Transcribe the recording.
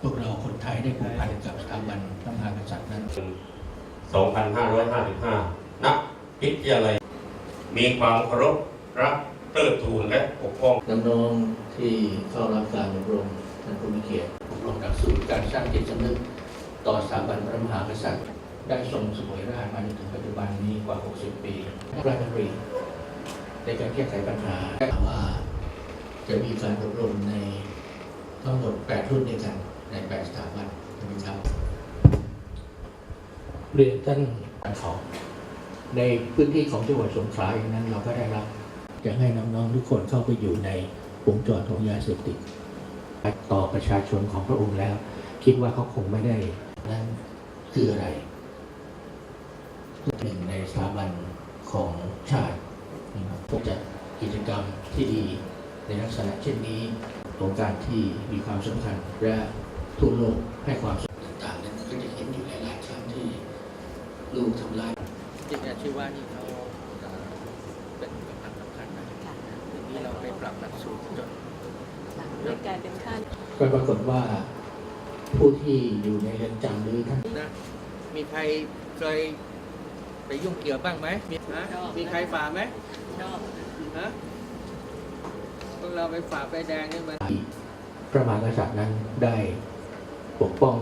พวกเราคนไทยได้ผูกพันกับสถาบันพระมหากษัตริย์นั้น 2555 นักวิทยาลัย มีความเคารพรักเติบทูนและปกป้อง น้องๆที่เข้ารับการอบรมท่านผู้มีเกียรติอบรมหลักสูตรการสร้างจิตสำนึกต่อสถาบันพระมหากษัตริย์ ได้ทรงสวยราชมาจนถึงปัจจุบันนี้กว่า 60 ปีราชดำริในการแก้ไขปัญหาว่าจะมีการอบรมในทั้งหมด 8 รุ่นด้วยกัน ใน8สถาบันนะครับเรียนท่านเขาในพื้นที่ของจังหวัดสงขลาอย่างนั้น เราก็ได้รับจะให้น้องๆทุกคนเข้าไปอยู่ในวงจรของยาเสพติดต่อประชาชนของพระองค์แล้ว คิดว่าเขาคงไม่ได้นั่นคืออะไรหนึ่งในสถาบันของชาตินะครับพวกจัดกิจกรรมที่ดีในลักษณะเช่นนี้โครงการที่มีความสำคัญและ ทั่วโลกให้ความสนใจต่างๆนั้นก็จะเห็นอยู่หลายๆครั้งที่ลูกทำลายจริงๆชื่อว่านี่เขาเอ่อเป็นกำลังสำคัญนะทีนี้เราไปปรับหลักสูตรจนไม่กลายเป็นค่าก็ปรากฏว่าผู้ที่อยู่ในเรือนจำหรือท่านนะมีใครเคยไปยุ่งเกี่ยวบ้างไหมมีฮะมีใครฝ่าไหมชอบฮะพวกเราไปฝ่าไฟแดงนี่มันพระมหากษัตริย์นั้นได้ ปกป้อง